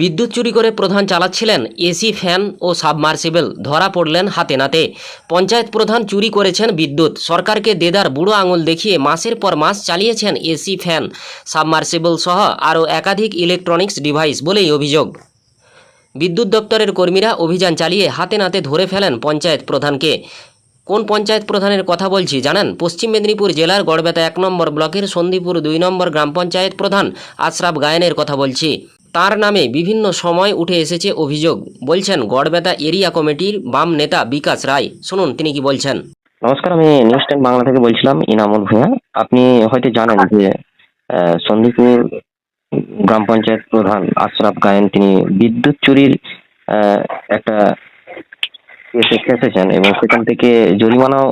বিদ্যুৎ চুরি করে প্রধান চালাচ্ছিলেন এসি, ফ্যান ও সাবমার্সিবল। ধরা পড়লেন হাতে নাতে। পঞ্চায়েত প্রধান চুরি করেছেন বিদ্যুৎ। সরকারকে দেদার বুড়ো আঙুল দেখিয়ে মাসের পর মাস চালিয়েছেন এসি, ফ্যান, সাবমার্সিবল সহ আরও একাধিক ইলেকট্রনিক্স ডিভাইস বলেই অভিযোগ। বিদ্যুৎ দপ্তরের কর্মীরা অভিযান চালিয়ে হাতে নাতে ধরে ফেলেন পঞ্চায়েত প্রধানকে। কোন পঞ্চায়েত প্রধানের কথা বলছি জানেন? পশ্চিম মেদিনীপুর জেলার গড়বেতা এক নম্বর ব্লকের সন্দীপুর দুই নম্বর গ্রাম পঞ্চায়েত প্রধান আশরাফ গায়েনের কথা বলছি। তার নামে বিভিন্ন সময় উঠে এসেছে অভিযোগ। বলছেন, গড়বেতা এরিয়া কমিটির বাম নেতা বিকাশ রায়। শুনুন, তিনি কি বলছেন? নমস্কার, আমি নিউজ টেন বাংলা থেকে বলছিলাম, ইনামুল ভূঁইয়া। আপনি হয়তো জানেন যে সন্দীপুর গ্রাম পঞ্চায়েত প্রধান আশরাফ গায়েন, তিনি বিদ্যুৎ চুরির একটা কেসে ফেসেছেন এবং সেখান থেকে জরিমানাও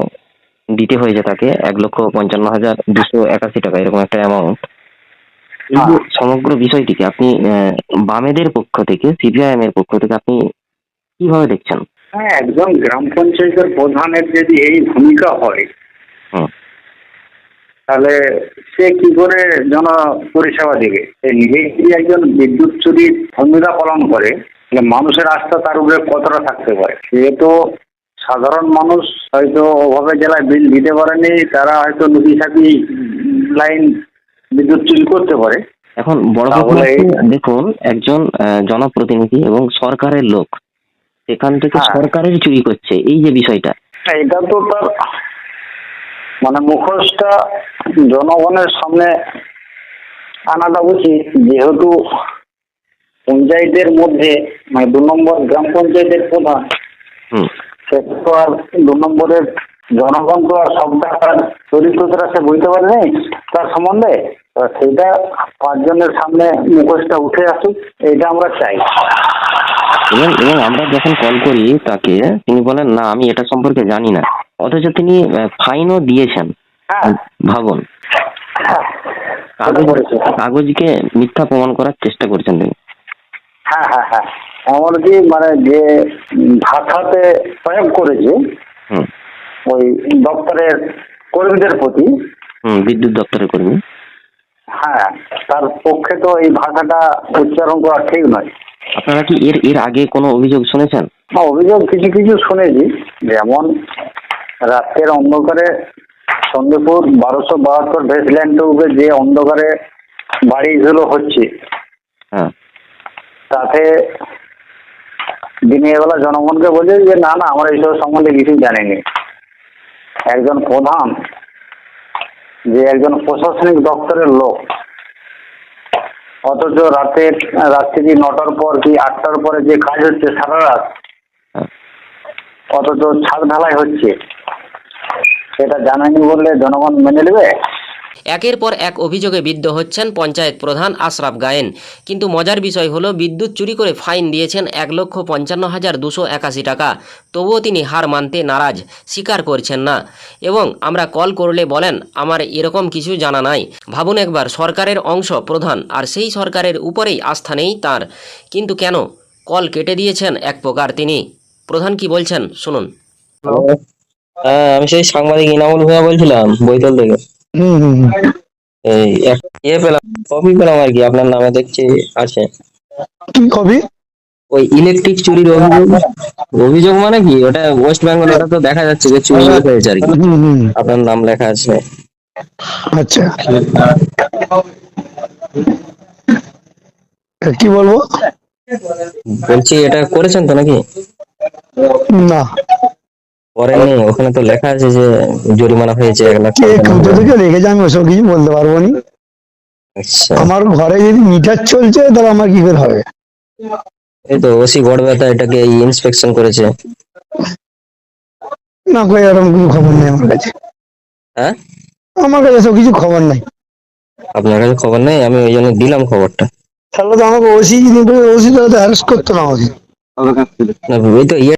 দিতে হয়েছে তাকে এক লক্ষ পঞ্চান্ন হাজার দুশো একাশি টাকা, এরকম একটা অ্যামাউন্ট এই যে সমগ্র বিষয়টিকে আপনি বামেদের পক্ষ থেকে সিপিআইএম এর পক্ষ থেকে আপনি কীভাবে দেখছেন? হ্যাঁ একজন গ্রাম পঞ্চায়েতের প্রধানের যদি এই ভূমিকা হয় তাহলে সে কি করে জন পরিষেবা দেবে? সে নিজেই যদি একজন বিদ্যুৎ চুরির ভূমিকা পালন করে তাহলে মানুষের আস্থা তার উপরে কতটা থাকতে পারে? সে তো সাধারণ মানুষ হয়তো ওভাবে জেলায় বিল দিতে পারেনি তারা হয়তো নদী সাথী লাইন বিদ্যুৎ চুরি করতে পারে। এখন বড় কথা দেখুন একজন জনপ্রতিনিধি এবং সরকারের লোক সেখান থেকে হ্যাঁ। সরকারের চুরি করছে এই যে বিষয়টা। এটা তো তার মানে মুখোশটা জনগণের সামনে আনাটা উচিত। যেহেতু পঞ্চায়েতের মধ্যে মানে দু নম্বর গ্রাম পঞ্চায়েতের প্রধান হুম। সে তো আর দু নম্বরের জনগণ তো আর সবটা তার চরিত্রটা সে বুঝতে পারেনি। তার সম্বন্ধে সেটা পাঁচজনের সামনে মুখোশটা উঠে আসুক এটা আমরা চাই। এবং এবং আমরা যখন কল করি তাকে তিনি বলেন না আমি এটা সম্পর্কে জানি না। অথচ তিনি ফাইনও দিয়েছেন হ্যাঁ। ভাবুন। হ্যাঁ। কাগজকে মিথ্যা প্রমাণ করার চেষ্টা করছেন তিনি। হ্যাঁ হ্যাঁ হ্যাঁ। এমনকি মানে যে ভাষাতে প্রয়োগ করেছে হুম। ওই দপ্তরের কর্মীদের প্রতি। হুম বিদ্যুৎ দপ্তরের কর্মী। হ্যাঁ তার পক্ষে তো এই ভাষাটা উচ্চারণ করা ঠিক নয়। আপনারা কি এর এর আগে কোনো অভিযোগ শুনেছেন? অভিযোগ কিছু কিছু শুনেছি। যেমন রাতের অন্ধকারে সন্দীপুর বারোশো বাহাত্তর ভেসল্যান্ড টুবে যে অন্ধকারে বাড়িগুলো হচ্ছে হ্যাঁ। তাতে দিনের বেলা জনগণকে বলছে যে না না আমরা এইসব সম্বন্ধে কিছুই জানিনি। একজন প্রধান, যে একজন প্রশাসনিক দপ্তরের লোক। অথচ রাতের রাত্রি কি নটার পর কি আটটার পরে যে কাজ হচ্ছে সারা রাত, অথচ ছাদ ঢালাই হচ্ছে, সেটা জানায়নি বললে জনগণ মেনে নেবে? একের পর এক অভিযোগে বিদ্ধ হচ্ছেন পঞ্চায়েত প্রধান আশরাফ গায়েন। কিন্তু মজার বিষয় হলো, বিদ্যুৎ চুরি করে ফাইন দিয়েছেন এক লক্ষ পঞ্চান্ন হাজার দুশো একাশি টাকা। তবুও তিনি হার মানতে নারাজ, স্বীকার করছেন না। এবং আমরা কল করলে বলেন, আমার এরকম কিছু জানা নাই। ভাবুন একবার, সরকারের অংশ প্রধান, আর সেই সরকারের উপরেই আস্থা নেই তাঁর। কিন্তু কেন? কল কেটে দিয়েছেন এক প্রকার তিনি। প্রধান কি বলছেন? শুনুন। আমি সেই সাংবাদিক ইনামুল ভূঁইয়া বলছিলাম, বৈতল থেকে। এই ইয়ে পেলাম কপি পেলাম আর কি আপনার নামে দেখছি আছে। কি কবি ওই ইলেকট্রিক চুরির অভিযোগ। অভিযোগ মানে কি? ওটা ওয়েস্ট বেঙ্গল ওটা তো দেখা যাচ্ছে যে চুরি হয়েছে আর কি। আপনার নাম লেখা আছে। আচ্ছা। কি বলব? বলছি এটা করেছেন তো নাকি? না। করেননি ওখানে তো লেখা আছে যে জরিমানা হয়েছে এক লাখ কে পঞ্চান্ন কোথা হাজার। থেকে রেখেছে আমি ওসব কিছু বলতে পারব না। আচ্ছা। আমার ঘরে যদি মিটার চলছে তাহলে আমার কি করে হবে? এই তো ওসি গড় ব্যথা এটাকে ইন্সপেকশন করেছে। না কই এরকম কিছু খবর নেই আমার কাছে। হ্যাঁ? আমার কাছে সব কিছু খবর নাই। আপনার কাছে খবর নেই? আমি ওই জন্য দিলাম খবরটা। তাহলে তো আমাকে ওসি যদি ওসি তো হ্যারাস করতো না আমাকে। না, ওই তো ইয়ে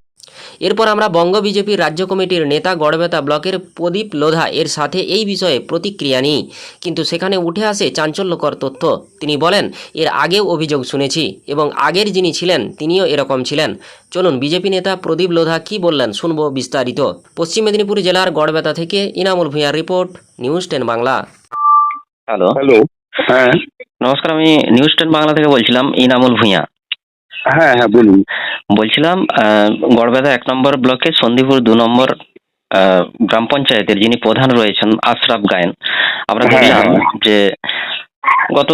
এরপর আমরা বঙ্গ বিজেপির রাজ্য কমিটির নেতা গড়বেতা ব্লকের প্রদীপ লোধা এর সাথে এই বিষয়ে প্রতিক্রিয়া নিই। কিন্তু সেখানে উঠে আসে চাঞ্চল্যকর তথ্য। তিনি বলেন এর আগেও অভিযোগ শুনেছি এবং আগের যিনি ছিলেন তিনিও এরকম ছিলেন। চলুন বিজেপি নেতা প্রদীপ লোধা কি বললেন শুনব বিস্তারিত। পশ্চিম মেদিনীপুর জেলার গড়বেতা থেকে Inamul ভূঁইয়ার report news ten Bangla. Hello. Hello. হ্যাঁ। নমস্কার আমি নিউজ টেন বাংলা থেকে বলছিলাম ইনামুল ভূঁইয়া। হ্যাঁ হ্যাঁ বলুন। বলছিলাম আহ, গড়বেতা এক নম্বর ব্লকে সন্দীপুর দু নম্বর গ্রাম পঞ্চায়েতের যিনি প্রধান রয়েছেন আশরাফ গায়েন। আমরা হ্যাঁ, দেখলাম হ্যাঁ। যে গত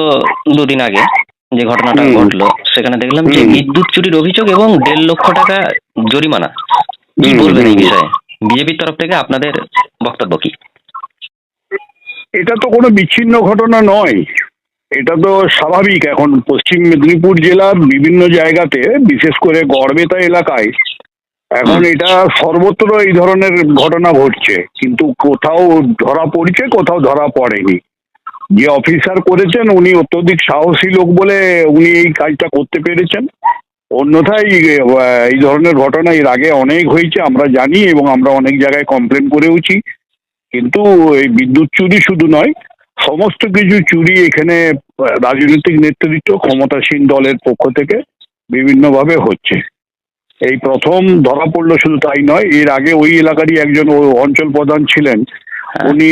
দুদিন আগে যে ঘটনাটা ঘটলো সেখানে দেখলাম যে বিদ্যুৎ চুরির অভিযোগ এবং দেড় লক্ষ টাকা জরিমানা। কি বলবেন এই বিষয়ে? বিজেপির তরফ থেকে আপনাদের বক্তব্য কি? এটা তো কোনো বিচ্ছিন্ন ঘটনা নয়। এটা তো স্বাভাবিক। এখন পশ্চিম মেদিনীপুর জেলার বিভিন্ন জায়গাতে বিশেষ করে গড়বেতা এলাকায় এখন এটা সর্বত্র এই ধরনের ঘটনা ঘটছে। কিন্তু কোথাও ধরা পড়ছে কোথাও ধরা পড়েনি। যে অফিসার করেছেন উনি অত্যধিক সাহসী লোক বলে উনি এই কাজটা করতে পেরেছেন। অন্যথায় এই ধরনের ঘটনা এর আগে অনেক হয়েছে আমরা জানি এবং আমরা অনেক জায়গায় কমপ্লেন করেওছি। কিন্তু এই বিদ্যুৎ চুরি শুধু নয় সমস্ত কিছু চুরি এখানে রাজনৈতিক নেতৃত্ব ক্ষমতাসীন দলের পক্ষ থেকে বিভিন্নভাবে হচ্ছে। এই প্রথম ধরা পড়ল শুধু তাই নয় এর আগে ওই এলাকারই একজন অঞ্চল প্রধান ছিলেন। উনি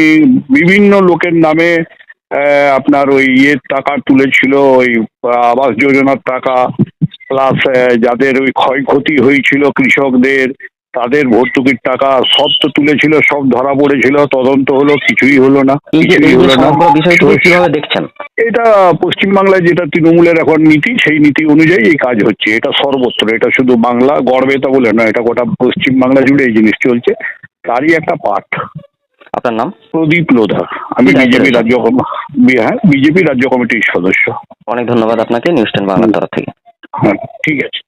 বিভিন্ন লোকের নামে আপনার ওই ইয়ের টাকা তুলেছিল ওই আবাস যোজনার টাকা প্লাস যাদের ওই ক্ষয়ক্ষতি হয়েছিল কৃষকদের তাদের ভর্তুকির টাকা সব তো তুলেছিল সব ধরা পড়েছিল তদন্ত হলো কিছুই হলো না এই যে কিছুই হলো না। কীভাবে দেখছেন? এটা পশ্চিমবাংলায় যেটা তৃণমূলের এখন নীতি সেই নীতি অনুযায়ী এই কাজ হচ্ছে। এটা সর্বত্র এটা শুধু বাংলা গড়বেতা বলে না এটা গোটা পশ্চিমবাংলা জুড়ে এই জিনিস চলছে। তারই একটা পাঠ। আপনার নাম? প্রদীপ লোধা। আমি বিজেপি রাজ্য হ্যাঁ বিজেপি রাজ্য কমিটির সদস্য। অনেক ধন্যবাদ আপনাকে নিউজ টেন বাংলার তরফ থেকে। হ্যাঁ ঠিক আছে।